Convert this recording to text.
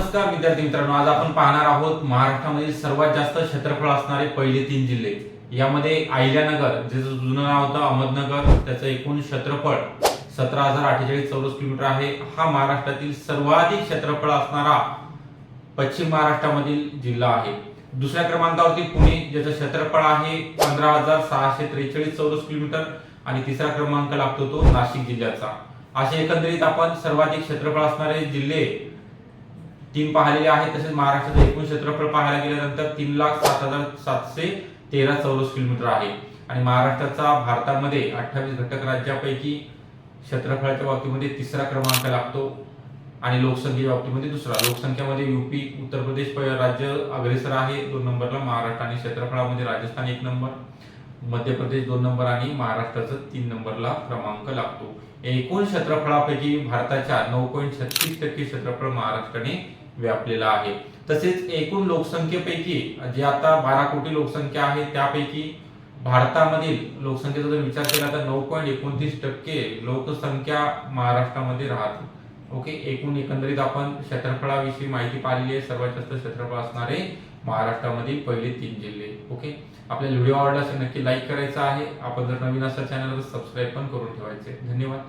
नमस्कार विद्यार्थी मित्रांनो आज आपण पाहणार आहोत महाराष्ट्रामधील सर्वात जास्त क्षेत्रफळ असणारे पहिले तीन जिल्हे. यामध्ये अहिल्यानगर ज्याचं जुनं नाव होतं अहमदनगर त्याचं एकूण क्षेत्रफळ सतरा हजार अठ्ठेचाळीस चौरस किलोमीटर आहे. हा महाराष्ट्रातील सर्वाधिक क्षेत्रफळ असणारा पश्चिम महाराष्ट्रामधील जिल्हा आहे. दुसऱ्या क्रमांकावरती पुणे ज्याचं क्षेत्रफळ आहे पंधरा हजार सहाशे त्रेचाळीस चौरस किलोमीटर आणि तिसरा क्रमांक लागतो तो नाशिक जिल्ह्याचा. असे एकंदरीत आपण सर्वाधिक क्षेत्रफळ असणारे जिल्हे तीन पाहिलेले आहेत. तसेच महाराष्ट्राचं एकूण क्षेत्रफळ पाहायला गेल्यानंतर तीन लाख सात हजार सातशे तेरा चौरस किलोमीटर आहे. आणि महाराष्ट्राचा भारतामध्ये अठ्ठावीस घटक राज्यापैकी क्षेत्रफळाच्या बाबतीमध्ये तिसरा क्रमांक लागतो. आणि लोकसंख्येच्या बाबतीमध्ये दुसरा. लोकसंख्येमध्ये युपी उत्तर प्रदेश राज्य अग्रेसर आहे. दोन नंबरला महाराष्ट्र आणि क्षेत्रफळामध्ये राजस्थान एक नंबर. मध्य प्रदेश दोन नंबर आणि महाराष्ट्राचा तीन नंबरला क्रमांक लागतो. एकूण क्षेत्रफळापैकी भारताच्या नऊ पॉईंट छत्तीस टक्के क्षेत्रफळ महाराष्ट्राने व्यापलेला आहे तसेच एकूण लोकसंख्येपैकी जे आता बारा कोटी लोकसंख्या आहे त्यापैकी भारतामधील लोकसंख्येचा जर विचार केला तर नऊ पॉईंट एकोणतीस टक्के लोकसंख्या महाराष्ट्रामध्ये राहते. ओके? एकूण एकंदरीत आपण क्षेत्रफळाविषयी माहिती पाहिली आहे. सर्वात जास्त क्षेत्रफळ असणारे महाराष्ट्रामधील पहिले तीन जिल्हे. ओके? आपल्याला व्हिडिओ आवडला असेल नक्की लाईक करायचा आहे. आपण जर नवीन असा चॅनल सबस्क्राईब पण करून ठेवायचे धन्यवाद.